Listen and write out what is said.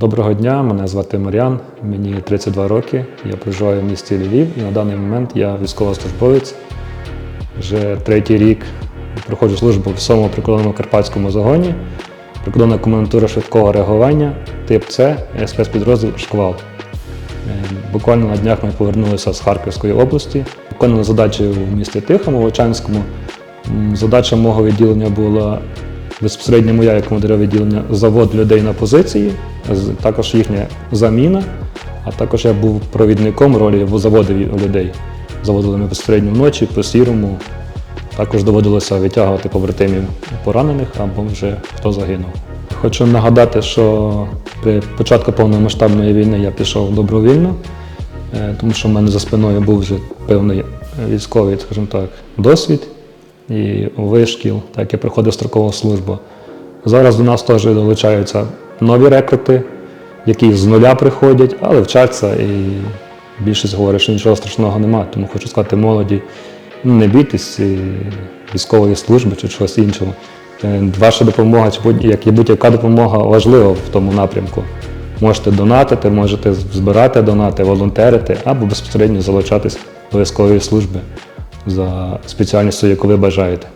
Доброго дня, мене звати Мар'ян, мені 32 роки. Я проживаю в місті Львів і на даний момент я військовослужбовець. Вже третій рік проходжу службу в 7-му прикордонному карпатському загоні, прикордонна комендатура швидкого реагування, тип С, спецпідрозділ Шквал. Е, Буквально на днях ми повернулися з Харківської області. Виконали задачі в місті Тихому, Вовчанському. Задача мого відділення була безпосередньо моя як командира відділення завод людей на позиції, також їхня заміна, а також я був провідником ролі в заводі людей. Заводили ми безпосередньо вночі, по сірому. Також доводилося витягувати побратимів поранених або вже хто загинув. Хочу нагадати, що при початку повномасштабної війни я пішов добровільно, е, тому що в мене за спиною був вже певний військовий, скажімо так, досвід і вишкіл, так я проходив строкову службу. Зараз до нас теж долучаються нові рекрути, які з нуля приходять, але вчаться і більшість говорить, що нічого страшного немає. Тому хочу сказати молоді, не бійтесь військової служби чи чогось іншого. Е, Ваша допомога, чи як будь-яка допомога важлива в тому напрямку. Можете донатити, можете збирати донати, волонтерити або безпосередньо залучатись до військової служби за спеціальністю, яку ви бажаєте.